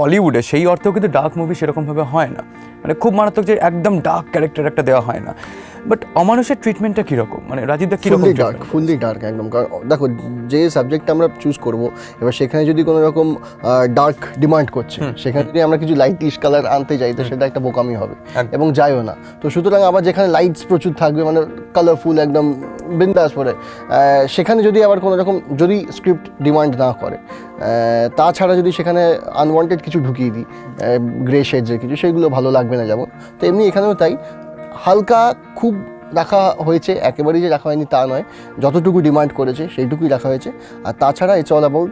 টলিউডে সেই অর্থেও কিন্তু dark movie সেরকমভাবে হয় না। মানে খুব মারাত্মক যে একদম ডার্ক ক্যারেক্টার একটা দেওয়া হয় না। বাট অমানুষের ট্রিটমেন্টটা কীরকম? মানে রাজীবদা কীরকম ফুললি ডার্ক ফুললি ডার্ক একদম। দেখো যে সাবজেক্টটা আমরা চুজ করব এবার সেখানে যদি কোনো রকম ডার্ক ডিমান্ড করছে সেখানে যদি আমরা কিছু লাইটিশ কালার আনতে যাই তো সেটা একটা বোকামি হবে এবং যাইও না। তো সুতরাং আবার যেখানে লাইটস প্রচুর থাকবে মানে কালারফুল একদম বিন্দাস পরে সেখানে যদি আবার কোনো রকম যদি স্ক্রিপ্ট ডিমান্ড না করে তাছাড়া যদি সেখানে আনওয়ান্টেড কিছু ঢুকিয়ে দিই গ্রে শেডসের কিছু সেগুলো ভালো লাগবে না যেমন। তো এমনি এখানেও তাই। হালকা খুব রাখা হয়েছে একেবারেই যে রাখা হয়নি তা নয়। যতটুকু ডিমান্ড করেছে সেইটুকুই রাখা হয়েছে। আর তাছাড়া it's all about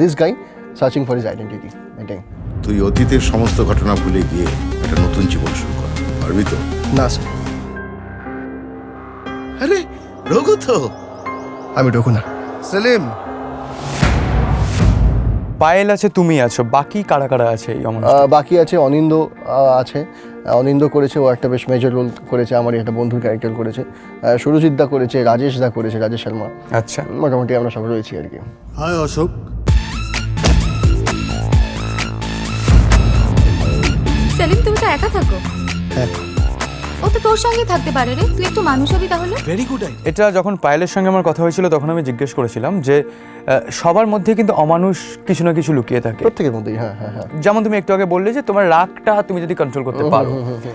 this guy searching for his identity এটাই। তুই অতীতের সমস্ত ঘটনা ভুলে গিয়ে একটা নতুন জীবন শুরু কর পারবি তো? না স্যার আরে রঘু তো। আমি ঢোকো না। সেলিম। পায়েল আছে তুমি আছো। বাকি কারা কারা আছে এই অমানুষ আহ, বাকি আছে অনিন্দ আহ, আছে। আহ, অনিন্দ করেছে ও একটা বেশ মেজর রোল করেছে আমারই একটা বন্ধুর ক্যারেক্টার করেছে। আহ, সুরজিৎ দা করেছে রাজেশ দা করেছে রাজেশ শর্মা। আচ্ছা। মোটামুটি আমরা সব রয়েছি আর কি। হাই অশোক। সেলিম তুমি তো একা থাকো। হ্যাঁ। ও তো তোর সঙ্গে থাকতে পারে রে। তুই একটু মানুষ হবি তাহলে। ভেরি গুড এটা যখন পায়েলের সঙ্গে আমার কথা হয়েছিল তখন আমি জিজ্ঞেস করেছিলাম যে সবার মধ্যে কিন্তু অমানুষ কিছু না কিছু লুকিয়ে থাকে। প্রত্যেকের মধ্যেই হ্যাঁ হ্যাঁ হ্যাঁ। যেমন তুমি একটু আগে বললে যে তোমার রাগটা তুমি যদি কন্ট্রোল করতে পারো।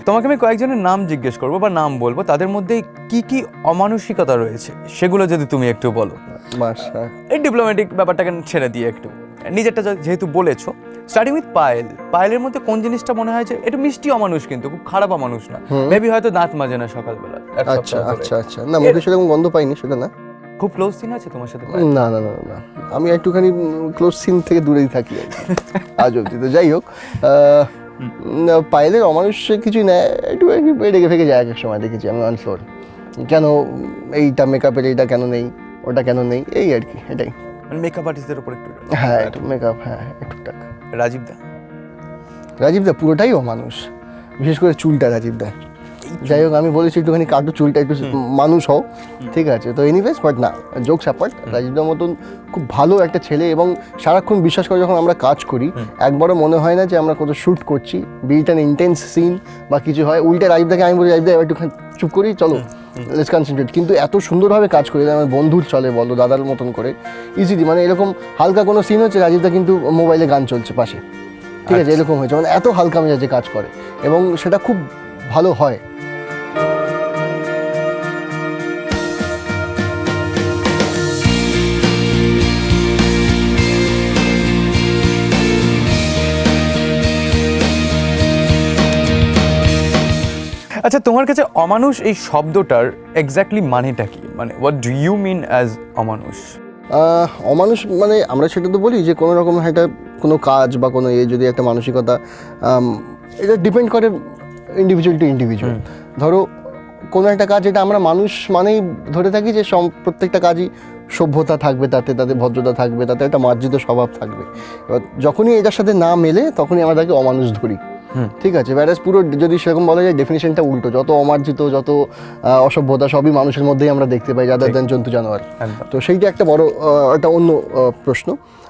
তোমাকে আমি কয়েকজনের নাম জিজ্ঞেস করব বা নাম বলব তাদের মধ্যে কি কি অমানসিকতা রয়েছে? সেগুলো যদি তুমি একটু বলো। বাস এই ডিপ্লোম্যাটিক ব্যাপারটাকে ছেড়ে দিয়ে একটু। নিজেরটা যেহেতু বলেছ স্টার্টিং উইথ পায়েল পায়েলের মধ্যে কোন জিনিসটা মনে হয় যে একটু মিষ্টি অমানুষ কিন্তু খুব খারাপ অমানুষ না। মেবি হয়তো দাঁত মাজে না সকালবেলা আচ্ছা আচ্ছা আচ্ছা। না মুখে সেরকম গন্ধ পাইনি সেটা না। খুব ক্লোজ সিন আছে তোমার সাথে না না না না, আমি একটুখানি ক্লোজ সিন থেকে দূরেই থাকি আজ অবধি তো। যাই হোক পায়েলের অমানুষের কিছুই না একটু রেগে ফেগে যায় এক এক সময় দেখেছি আমি অন ফ্লোর কেন এইটা মেকআপের এইটা কেন নেই ওটা কেন নেই এই আর কি এটাই। মানে মেকআপ আর্টিস্টদের উপর একটু হ্যাঁ একটু মেকআপ হ্যাঁ একটু টাক। রাজীব দা? রাজীব দা পুরোটাই অমানুষ বিশেষ করে চুলটা রাজীব দা। যাই হোক আমি বলেছি একটুখানি কাটু চুলটা একটু মানুষ হও ঠিক আছে? তো এনিওয়েজ বাট না জোক স্যাপার্ট রাজীবদার মতন খুব ভালো একটা ছেলে এবং সারাক্ষণ বিশ্বাস করে যখন আমরা কাজ করি একবারও মনে হয় না যে আমরা কত শ্যুট করছি। বিট অ্যান ইন্টেন্স সিন বা কিছু হয় উল্টে রাজীবদাকে আমি বলি রাজীবদা একটুখানি চুপ করি চলো। লেটস কনসেন্ট্রেট কিন্তু এত সুন্দরভাবে কাজ করি আমার বন্ধুর চলে বলো দাদার মতন করে। ইজিলি মানে এরকম হালকা কোনো সিন হচ্ছে রাজীবদা কিন্তু মোবাইলে গান চলছে পাশে। ঠিক আছে এরকম হয়েছে। মানে এত হালকা মেজাজে কাজ করে। এবং সেটা খুব ভালো হয়। আচ্ছা তোমার কাছে অমানুষ এই শব্দটার এক্স্যাক্টলি মানেটা কি? মানে what do you mean as অমানুষ? অমানুষ মানে আমরা সেটা তো বলি যে কোনো রকম একটা কোনো কাজ বা কোনো এ যদি একটা মানসিকতা এটা ডিপেন্ড করে ইন্ডিভিজুয়াল টু ইন্ডিভিজুয়াল ধরো কোনো একটা কাজ এটা আমরা মানুষ মানেই ধরে থাকি যে প্রত্যেকটা কাজই সভ্যতা থাকবে তাতে তাতে ভদ্রতা থাকবে তাতে একটা মার্জিত স্বভাব থাকবে। এবার যখনই এটার সাথে না মেলে তখনই আমরা তাকে অমানুষ ধরি। ঠিক আছে ব্যারাজ পুরো যদি সেরকম বলা যায় ডেফিনেশনটা উল্টো যত অমার্জিত যত অসভ্যতা সবই মানুষের মধ্যেই আমরা দেখতে পাই যাদের দেন জন্তু জানোয়ার। তো সেইটা একটা বড় একটা অন্য প্রশ্ন।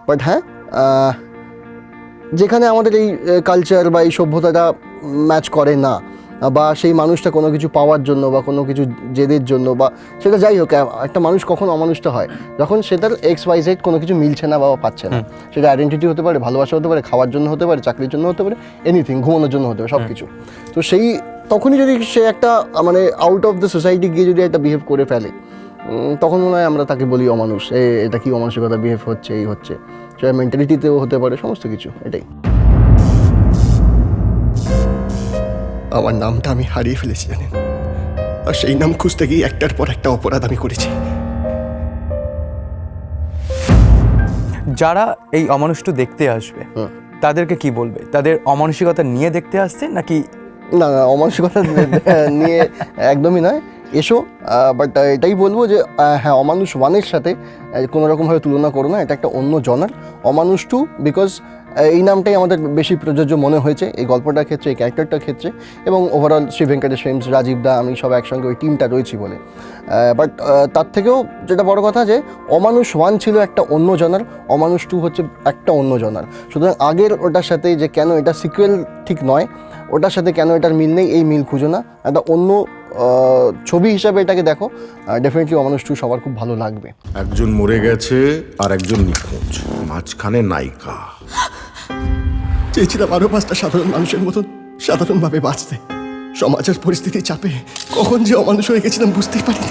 বাট হ্যাঁ যেখানে আমাদের এই কালচার বা এই সভ্যতাটা ম্যাচ করে না। বা সেই মানুষটা কোনো কিছু পাওয়ার জন্য বা কোনো কিছু জেদের জন্য বা সেটা যাই হোক একটা মানুষ কখন অমানুষটা হয়। যখন সেটার এক্স ওয়াই জেড কোনো কিছু মিলছে না বা পাচ্ছে না। সেটা আইডেন্টিটি হতে পারে ভালোবাসা হতে পারে খাওয়ার জন্য হতে পারে চাকরির জন্য হতে পারে এনিথিং ঘুমানোর জন্য হতে পারে সব কিছু তো সেই তখনই যদি সে একটা মানে আউট অফ দ্য সোসাইটি গিয়ে যদি একটা বিহেভ করে ফেলে তখন মনে হয় আমরা তাকে বলি অমানুষ। এ এটা কি অমানসিকতা বিহেভ হচ্ছে এই হচ্ছে। সেটা মেন্টালিটিতেও হতে পারে সমস্ত কিছু এটাই। আমার নামটা আমি হারিয়ে ফেলেছি জানেন। আর সেই নাম খুঁজতে গিয়ে একটার পর একটা অপরাধ আমি করেছি। যারা এই অমানুষটা দেখতে আসবে তাদেরকে কি বলবে? তাদের অমানসিকতা নিয়ে দেখতে আসছে নাকি? না না অমানসিকতা নিয়ে একদমই নয়। এসো বাট এটাই বলব যে হ্যাঁ অমানুষ ওয়ানের সাথে কোনো রকমভাবে তুলনা করো না এটা একটা অন্য জনার। অমানুষ টু বিকজ এই নামটাই আমাদের বেশি প্রযোজ্য মনে হয়েছে এই গল্পটার ক্ষেত্রে, এই ক্যারেক্টারটার ক্ষেত্রে এবং ওভারঅল শ্রী ভেঙ্কটেশ ফিল্মস রাজীব দা, আমি সব একসঙ্গে ওই টিমটা রয়েছি বলে। বাট তার থেকেও যেটা বড় কথা যে অমানুষ ওয়ান ছিল একটা অন্য জনার, অমানুষ টু হচ্ছে একটা অন্য জনার। সুতরাং আগের ওটার সাথে যে কেন এটা সিকুয়েল ঠিক নয়, ওটার সাথে কেন এটার মিল নেই, এই মিল খুঁজো না। একটা অন্য ছবি হিসাবে এটাকে দেখো ডেফিনেটলি অমানুষ টু সবার খুব ভালো লাগবে। একজন মরে গেছে আর একজন নিখোঁজ, মাঝখানে নায়িকা। চেয়েছিলাম আরও পাঁচটা সাধারণ মানুষের মতন সাধারণভাবে বাঁচতে। সমাজের পরিস্থিতি চাপে কখন যে অমানুষ হয়ে গেছিলাম বুঝতেই পারিনি।